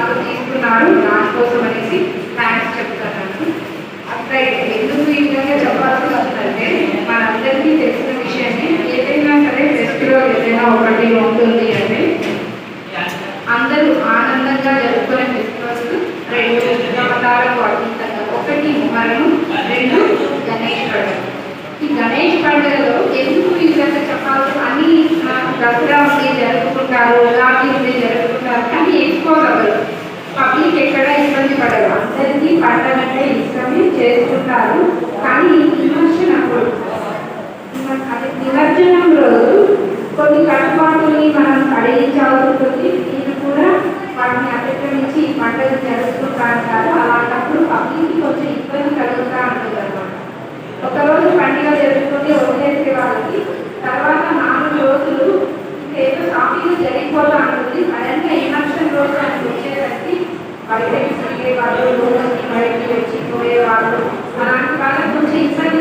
వాళ్ళు తీసుకున్నాడు దానికోసం అనేసి థ్యాంక్స్ చెప్తాను అట్లా ఎందుకు ఈ విధంగా చెప్పాల్సి వస్తుందంటే మనందరికీ తెలిసిన విషయాన్ని ఏదైనా సరే ఫెస్టివల్ ఏదైనా ఒకటి ఉంటుంది అంటే అందరూ ఆనందంగా జరుపుకునే ఫెస్టివల్స్ రెండు రమణాలకు ఒకటి మొహరం రెండు గణేష్ పండుగ. ఈ గణేష్ పండుగలో ఎందుకు ఈ విధంగా చెప్పాల్సి అని దసరా జరుపుకుంటారు అలాంటి వాళ్ళ గురించి ఇబ్బంది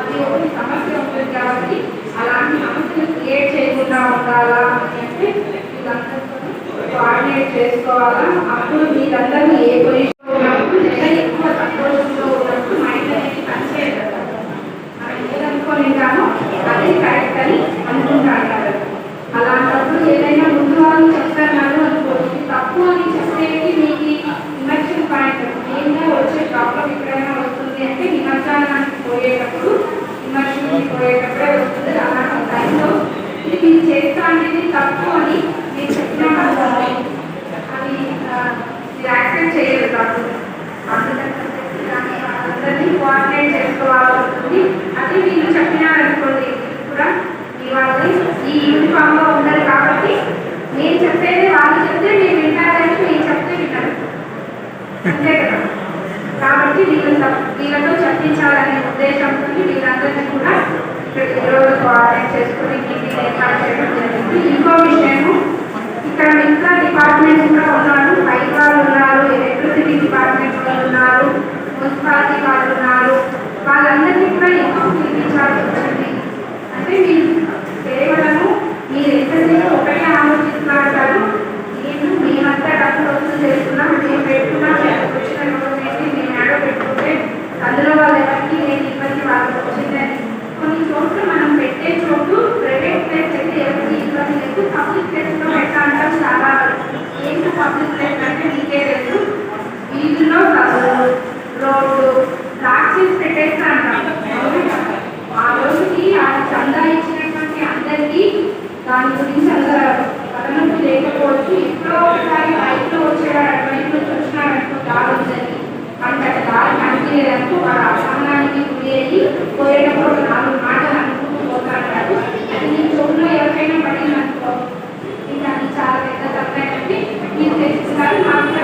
అది ఒకటి సమస్య ఉంటుంది కాబట్టి అలాంటి సమస్యలు క్రియేట్ చేయకుండా ఉండాలా అని అంటే వీళ్ళందరితో కోఆర్డినేట్ చేసుకోవాలా? అప్పుడు వీళ్ళందరినీ ఏ పొజిషన్ క్లాసెస్ పెట్టేస్తా ఆ రోజుకి ఆ చందా ఇచ్చినటువంటి అందరికీ దాని గురించి అంత కథనకు లేకపోవచ్చు ఎప్పుడో ఒకసారి బైక్లో వచ్చాడు అటువైపు చూసినాడనుకో దారి ఉందని అంటే అక్కడ దారి కనిపించేదానికి ఒక అసహనానికి గురి అయ్యి పోయేటప్పుడు నాలుగు మాటలు అనుకుంటూ పోతాడు అది నీ చోటులో ఎవరికైనా పడింది అనుకో ఇది అది చాలా పెద్ద తప్ప అంటే మీరు తెలుసుకున్నారు మాట్లాడారు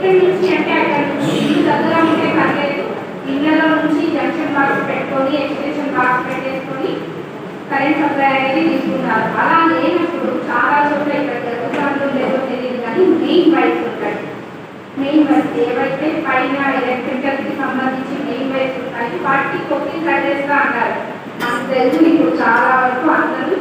అక్కడ ఇల్లు దగ్గర ఉంటే పర్లేదు ఇళ్ళలో నుంచి జంక్షన్ బాక్స్ పెట్టుకొని ఎక్స్టెన్షన్ బాక్స్ పెట్టేసుకొని కరెంట్ సప్లై తీసుకున్నారు అలా లేనప్పుడు చాలా చోట్ల ఇక్కడ తెలియదు కానీ మెయిన్ వైర్స్ ఉంటాయి మెయిన్ వైర్స్ ఏవైతే పైన ఎలక్ట్రికల్కి సంబంధించి మెయిన్ వైర్స్ ఉంటాయి వాటికి కొద్ది కట్టేస్తా అంటారు నాకు తెలుసు ఇప్పుడు చాలా వరకు అందరూ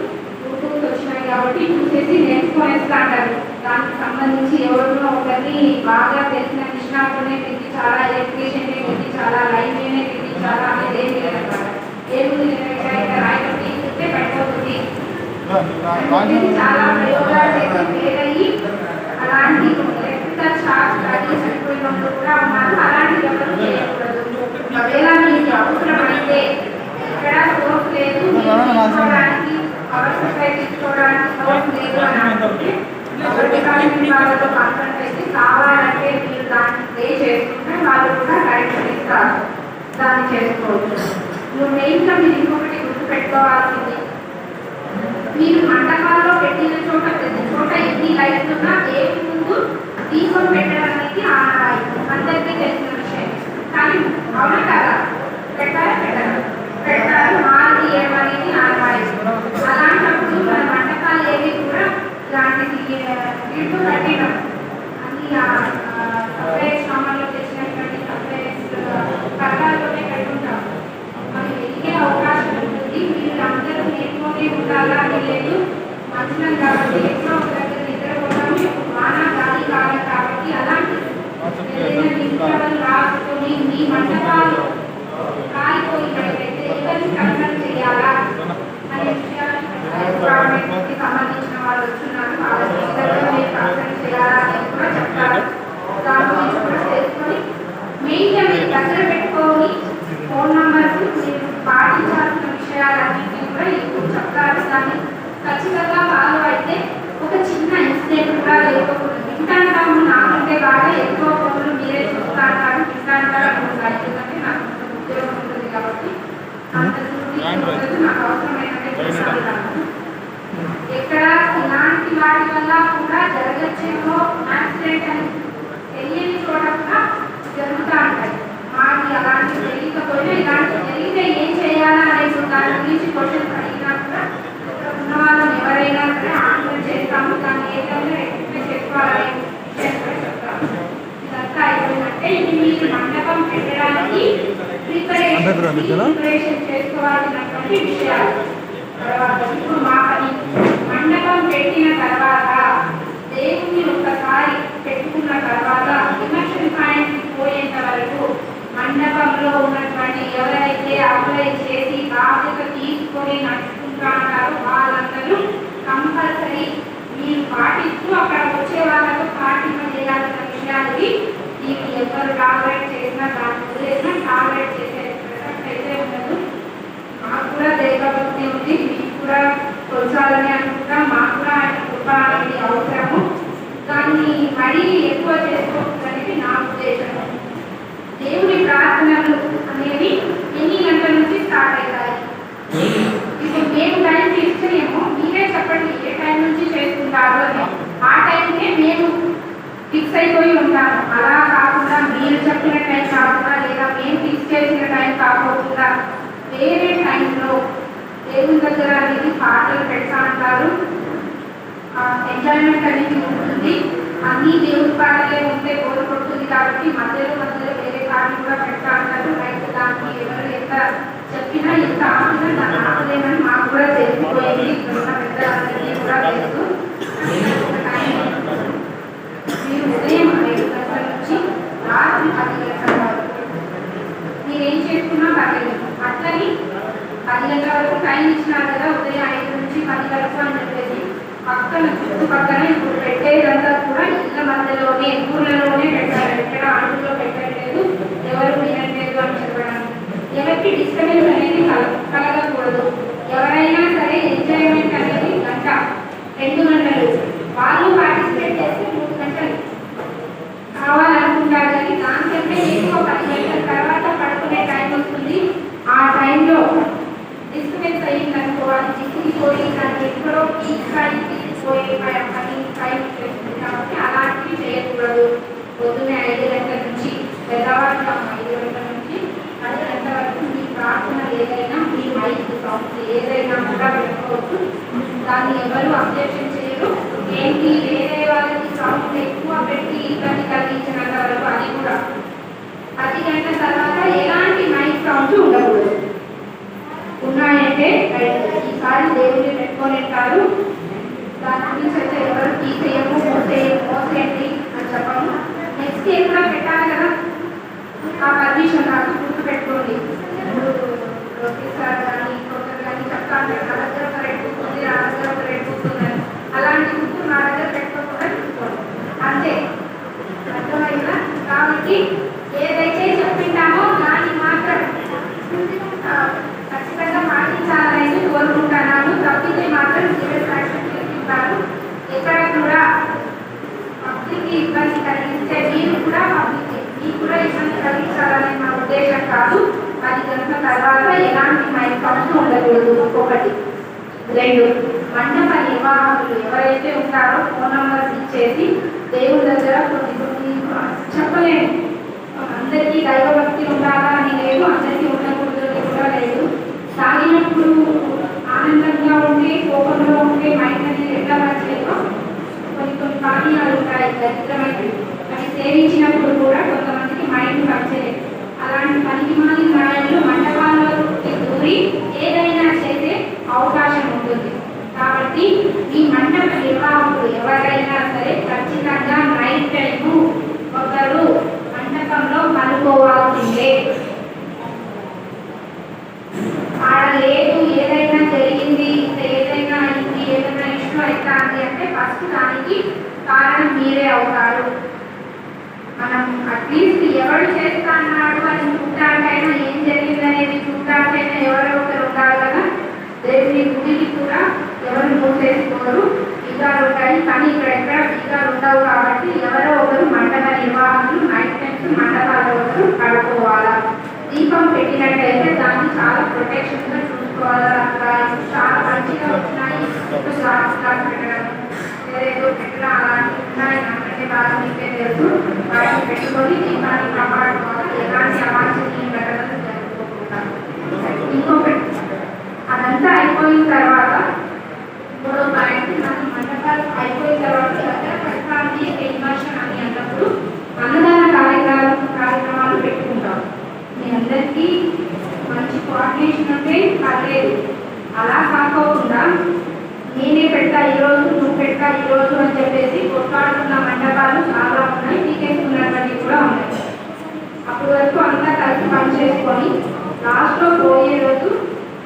కాబట్టి చూసేసి నేర్చుకునేస్తా అంటారు దానికి సంబంధించి ఎవరినో ఒకరిని బాగా తెలిసిన నిష్ణాతులనే పెట్టించాలా ఎడ్యుకేషన్ పెట్టించాలా లైబ్రరీనే పెట్టించాలా అనేది ఏం లేదన్నమాట ఏముంది ఇక్కడ రాయడం తీసుకుంటే పడిపోతుంది ఇది చాలా ప్రయోగాలు చేసి వేరయ్యి అలాంటి ఎలక్ట్రికల్ షాక్ అది చనిపోయిన వాళ్ళు కూడా ఉన్నారు అలాంటి ఎవరు చేయకూడదు. ఒకవేళ మీకు అవసరం అయితే ఎక్కడ సోర్స్ లేదు మీరు తీసుకోవడానికి లేదు అని వాళ్ళతో కావాలంటే మీరు దాన్ని పే చేసుకుంటే వాళ్ళు కూడా కరెక్ట్ ఇస్తారు దాన్ని చేసుకోవచ్చు నువ్వు మెయిన్గా మీరు ఇంకొకటి గుర్తుపెట్టుకోవాల్సింది మీరు మండపాల్లో పెట్టిన చోట ప్రతి చోట ఎన్ని లైట్స్ ఉన్నా దేవుడి ముందు దీపం పెట్టడానికి ఆనవాయి అందరికీ తెలిసిన విషయం కానీ అవునా కదా పెట్టారా? పెట్టారా? పెట్టాలి మాది ఏమనేది ఆనవాయి అలాంటప్పుడు మన మండపాలు ఏవి కూడా ఇలాంటిది ఇల్లు కట్టినాం అన్ని సపరేట్ సామాన్లు తెచ్చినటువంటి సపరేట్ కట్టాలతోనే కట్టుంటాం మరి ఎదిగే అవకాశం ఉంటుంది మీరు అందరూ నేర్చుకొని ఉండాలా అని లేదు మనుషులం కాబట్టి ఎక్కడో ఒక దగ్గర నిద్రపోవడం వాన గాలి కాలం కాబట్టి అలాంటి ఏదైనా నిమిషాలు రాసుకొని మీ మండపాలు కాలిపోయినట్లయితే ఎవరిని కన్సల్ట్ చేయాలా అనే విషయాలు డిపార్ట్మెంట్కి సంబంధించిన వాళ్ళు వచ్చున్నారు వాళ్ళ దగ్గర మీరు కన్సల్ట్ చేయాలా అని కూడా చెప్తారు దాని గురించి కూడా తెలుసుకొని మెయిన్గా మీరు దగ్గర పెట్టుకొని ఫోన్ నంబర్స్ మీరు పాటించాల్సిన విషయాలన్నింటినీ కూడా ఇప్పుడు చెప్తారు కానీ ఖచ్చితంగా ఫాలో అయితే ఒక చిన్న ఇన్సిడెంట్ కూడా లేకపోతే వింటాంటాము నాకంటే బాగా ఎక్కువ ఫోన్లు మీరే చూస్తా అంటారు వింటాంటారు అనుకుంటారు ఎందుకంటే నాకు ఉద్యోగం ఉంటుంది కాబట్టి అంత నాకు అవసరమైనట్టే ఎక్కడ ఇలాంటి వాటి వల్ల కూడా జరగచ్చేమో యాక్సిడెంట్ అని తెలియని చోట కూడా జరుగుతూ ఉంటాయి మాకు అలాంటి తెలియకపోయినా ఇలాంటి జరిగితే ఏం చేయాలా అనే దాని గురించి క్వశ్చన్స్ అడిగినా కూడా ఇక్కడ ఉన్న వాళ్ళని ఎవరైనా సరే ఆన్సర్ చేస్తాము. దాన్ని ఏదైనా ఎక్స్ప్లెయిన్ చేసుకోవాలనే విషయం కూడా చెప్తాము. ఇదంతా అయిపోయిందంటే ఇది మీరు మండపం పెట్టడానికి ప్రిపరేషన్ ప్రిపరేషన్ చేసుకోవాల్సినటువంటి విషయాలు. ఇప్పుడు మా పని మండపం పెట్టిన తర్వాత దేవుని ఒక్కసారి పెట్టుకున్న తర్వాత విమర్శన్ పాయింట్ పోయేంత వరకు మండపంలో ఉన్నటువంటి ఎవరైతే అప్లై చేసి బాధ్యత తీసుకొని నడుచుకుంటున్నారో వాళ్ళందరూ కంపల్సరీ మీరు పాటిస్తూ అక్కడ వచ్చే వాళ్ళకు పాటింపజేయాల్సిన విషయాలు ఇవి. మీకు ఎవరు టాలరేట్ చేసినా దాన్ని వదిలేసినా టాలరేట్ చేసే ప్రసక్తి అయితే ఉండదు మాకు కూడా దేవభక్తి ఉంది మీకు కూడా కొనసాలని అనుకుంటాం మాకు కూడా ఆయన కృప అనేది అవసరము దాన్ని మరీ ఎక్కువ చేసుకోవచ్చనేది నా ఉద్దేశం. దేవుని ప్రార్థనలు అనేవి ఎన్ని గంటల నుంచి స్టార్ట్ అవుతాయి? ఇప్పుడు మేము టైం తీసుకునేమో మీరే చెప్పండి ఏ టైం నుంచి చేసుకుంటారు అని. ఆ టైంకే మేము ఫిక్స్ అయిపోయి ఉంటాము. అలా కాకుండా మీరు చెప్పిన టైం కాకుండా లేదా మేము ఫిక్స్ చేసిన టైం కాకుండా వేరే టైంలో దేవుని దగ్గర అనేది పాటలు పెడతా అంటారు. ఎంజాయ్మెంట్ అనేది ఉంటుంది. అన్ని దేవుడి పాటలే ఉంటే బోర్ కొడుతుంది కాబట్టి మధ్యలో మధ్యలో వేరే పాటలు కూడా పెడతా ఉంటారు రైతు దానికి ఎవరు ఎంత చెప్పినా ఎంత ఆపినా దాన్ని ఆపలేమని మాకు కూడా తెలిసిపోయింది. పెద్దలందరికీ కూడా తెలుసు. మీరు ఉదయం ఐదు గంటల నుంచి రాత్రి పది గంటల వరకు మీరేం చేసుకున్నా పర్లేదు. అట్లని పది గంటల వరకు టైం ఇచ్చినారు కదా ఉదయం ఐదు నుంచి పది వరకు అని చెప్పేసి పక్కన చుట్టుపక్కన ఇప్పుడు ఎవరికి డిస్టర్బెన్స్ అనేది కల- కలగకూడదు ఎవరైనా సరే ఎంజాయ్మెంట్ అనేది గంట రెండు గంటలు వాళ్ళు పార్టిసిపేట్ చేస్తే మూడు గంటలు కావాలనుకుంటారు కానీ దానికంటే ఎక్కువ పది గంటల తర్వాత పడుకునే టైం వస్తుంది ఆ టైంలో డిస్టర్బెన్స్ అయ్యిందనుకో అది చిక్కిపోయి దాన్ని ఎక్కడో పీక్కాయి తీసుకుపోయి పని టైం చేస్తుంది కాబట్టి అలాంటివి చేయకూడదు పొద్దున్నే ఐదు గంటల నుంచి పెద్దవాళ్ళం ఐదు గంటల నుంచి పది గంటల వరకు మీ ప్రార్థన ఏదైనా మీ మైక్ సౌండ్స్ ఏదైనా కూడా పెట్టుకోవచ్చు దాన్ని ఎవరు అబ్జెక్షన్ చేయరు ఏంటి వేరే వాళ్ళకి సౌండ్ ఎక్కువ పెట్టి ఇబ్బంది కలిగించినంత వరకు అది కూడా పది గంటల తర్వాత ఎలాంటి మైక్ సౌండ్స్ ఉండకూడదు ఉన్నాయంటే ఈసారి దాని గురించి అయితే ఎవరు తీసేయము అని చెప్పము నెక్స్ట్ కూడా పెట్టాలి కదా ఆ పర్మిషన్ నాకు గుర్తు పెట్టుకోండి ఇప్పుడు ప్రొఫెసర్ కానీ ఇంకొకరు కానీ చెప్తాను కదా దగ్గర ఒక రేట్ బుక్ ఉంది నా దగ్గర ఒక రేట్ బుక్ ఉందని అలాంటి గుర్తు నా దగ్గర పెట్టుకోకుండా చూసుకోండి అంతే అర్థమైందా కాబట్టి ఏదైతే చెప్పింటామో దాన్ని మాత్రం ఆ, ఖచ్చితంగా పాటించాలని కోరుకుంటున్నాను తప్పితే మాత్రం సీరియస్ యాక్షన్ తీసుకుంటాను ఎక్కడ కూడా పబ్లిక్ ఇబ్బంది కలిగిస్తే మీరు కూడా పబ్లిక్ మీకు కూడా ఇబ్బంది కలిగించాలనే నా ఉద్దేశం కాదు పది గంటల తర్వాత ఎలాంటి మైక్ ఖర్చు ఉండకూడదు ఒకటి. రెండు మండప నిర్వాహకులు ఎవరైతే ఉంటారో ఫోన్ నంబర్స్ ఇచ్చేసి దేవుడి దగ్గర కొన్ని కొన్ని చెప్పలేము. అందరికీ దైవభక్తి ఉండాలా అని లేదు అందరికీ ఉండకూడదు అని కూడా లేదు. సాగినప్పుడు ఆనందంగా ఉంటే కోపంలో ఉంటే మైండ్ అనేది ఎట్లా మార్చలేదో కొన్ని కొన్ని పానీయాలు ఉంటాయి దరిద్రమైనవి. అవి సేవించినప్పుడు కూడా కొంతమందికి మైండ్ మార్చలేదు అలాంటి పనికి మాలి నాయకులు మండపాల్లోకి ఏదైనా చేసే అవకాశం ఉంటుంది. కాబట్టి ఈ మండప ఎవరైనా సరే ఖచ్చితంగా నైట్ టైము ఒకరు మండపంలో కనుక్కోవాల్సిందే ఆడ లేదు ఏదైనా జరిగింది ఏదైనా అయింది ఏదైనా ఇష్యూ అవుతుంది అంటే ఫస్ట్ దానికి కారణం మీరే అవుతారు మనం అట్లీస్ట్ ఎవరు చేస్తా అన్నాడు అని చూడడానికైనా ఏం జరిగింది అనేది చూడడానికైనా ఎవరో ఒకరు ఉండాలి కదా దేవుని గుడికి కూడా ఎవరు ఒకరు బీగాలు ఉంటాయి కానీ ఇక్కడ ఎక్కడ బీగాలు ఉండవు కాబట్టి ఎవరో ఒకరు మండల నిర్వాహకులు నైట్ మండపాల్లో ఒకరు కడుక్కోవాలా దీపం పెట్టినట్టయితే దాన్ని చాలా ప్రొటెక్షన్గా చూసుకోవాలా? చాలా మంచిగా వచ్చినాయి స్లాట్స్ పెట్టడం. ఏదేదో పెట్టడం అలాంటివి ఉన్నాయి. నాకంటే బాగా మీకే తెలుసు. వాటిని పెట్టుకొని దీపాన్ని కాపాడుకోవాలి? ఎలాంటి అవాంఛనీయ ఘటనలు ఇంకో ఇంకొకటి అదంతా అయిపోయిన తర్వాత మూడో పాయింట్ మన మండపాలు అయిపోయిన తర్వాత దగ్గర ప్రతిపాది ఇన్వర్షన్ అని అన్నప్పుడు అన్నదాన కార్యక్రమాలు కార్యక్రమాలు పెట్టుకుంటాం మీ అందరికీ మంచి కోఆర్డినేషన్ ఉంటే పర్లేదు అలా కాకోకుండా నేనే పెడతా ఈరోజు నువ్వు పెడతా ఈరోజు అని చెప్పేసి కొట్లాడుతున్న మండపాలు చాలా ఉన్నాయి పీకేసుకున్నటువంటి కూడా ఉన్నాయి అప్పటి వరకు అంతా కలిసి పని చేసుకొని లాస్ట్లో పోయే రోజు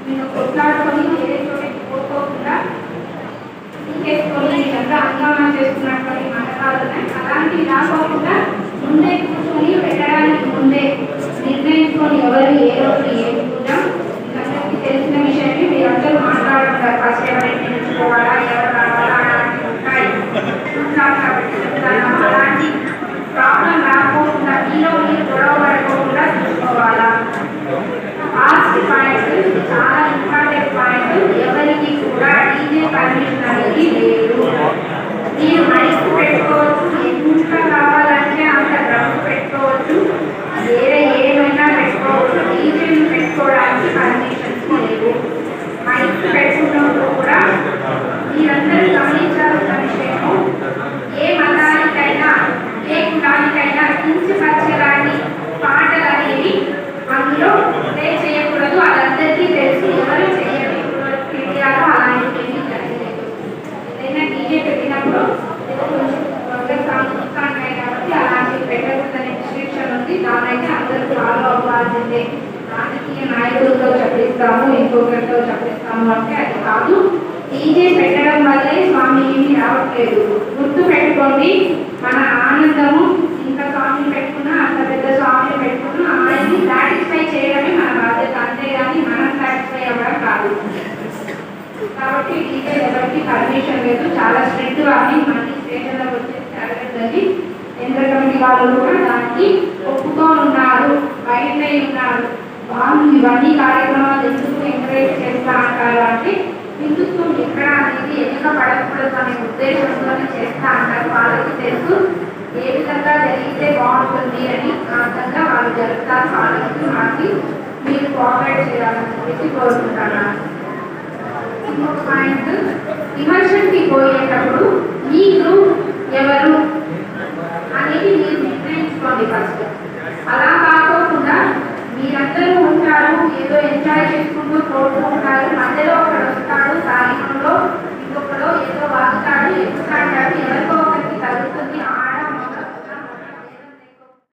నేను కొట్లాడుకొని వేరే చోటికి పోకోకుండా తీసుకొని అంతా చేస్తున్నటువంటి చేసుకున్నటువంటి అలాంటి ఉన్నాయి రాకోకుండా ముందే కూర్చొని పెట్టడానికి ముందే నిర్ణయించుకొని ఎవరు ఏ రోజు ఏం పూజ అందరికీ తెలిసిన విషయమే మీరు అందరూ మాట్లాడుకుంటారు ఫస్ట్ ఎవరైనా ఎంచుకోవాలా ఎవరు రావాలా అలాంటివి ఉంటాయి చూస్తాను కాబట్టి చెప్తాను అలాంటి ప్రాబ్లం రాకోకుండా మీలో మీరు గొడవ పడుకోకుండా చూసుకోవాలా లాస్ట్ పాయింట్ చాలా ఇంపార్టెంట్ పాయింట్ ఎవరికి కూడా డీజే పర్మిషన్ అనేది లేదు మీరు మైక్ పెట్టుకోవచ్చు ఎంత కావాలంటే అంత డ్రమ్ పెట్టుకోవచ్చు వేరే ఏమైనా పెట్టుకోవచ్చు డీజేని పెట్టుకోవడానికి పర్మిషన్స్ లేవు మైక్ పెట్టుకున్నప్పుడు కూడా మీరందరూ గమనించాల్సిన విషయము ఏ మతానికైనా ఏ కులానికైనా కించపరచరాని పాటలు అనేవి అందులో ప్లే చేయకూడదు అదందరికీ తెలుసు ఎవరు చేయకూడదు ఇండియాలో అలాంటివి జరగలేదు ఏదైనా డీజే పెట్టినప్పుడు ఏదో కొంచెం కొంచెం సాంస్కృతికాన్ని కాబట్టి అలాంటివి పెట్టకూడదనే రిస్ట్రిక్షన్ ఉంది దానైతే అందరూ ఫాలో అవ్వాల్సిందే రాజకీయ నాయకులతో చెప్తాము ఇంకొకరితో చెప్పిస్తాము అంటే అది కాదు. డీజే పెట్టడం వల్లే స్వామి ఏమి రావట్లేదు. గుర్తు పెట్టుకోండి మన ఆనందము ఇంకా అంటారు వాళ్ళకి తెలుసు. ఏ విధంగా జరిగితే బాగుంటుంది అని ఆ విధంగా వాళ్ళు జరుపుతారు వాళ్ళకి మాకు మీరు కోఆపరేట్ చేయాలని చెప్పి కోరుకుంటున్నాను. ఇంకొక పాయింట్ ఇమర్షన్కి పోయేటప్పుడు మీ గ్రూప్ ఎవరు అనేది మీరు నిర్ణయించుకోండి ఫస్ట్ అలా కాకోకుండా మీరందరూ ఉంటారు ఏదో ఎంజాయ్ చేసుకుంటూ పోతూ ఉంటారు. మధ్యలో ఒకడు వస్తాడు సాయంత్రంలో ఇంకొకడో ఏదో కానీ అది ఎవరికో ఒకరికి తగ్గుతుంది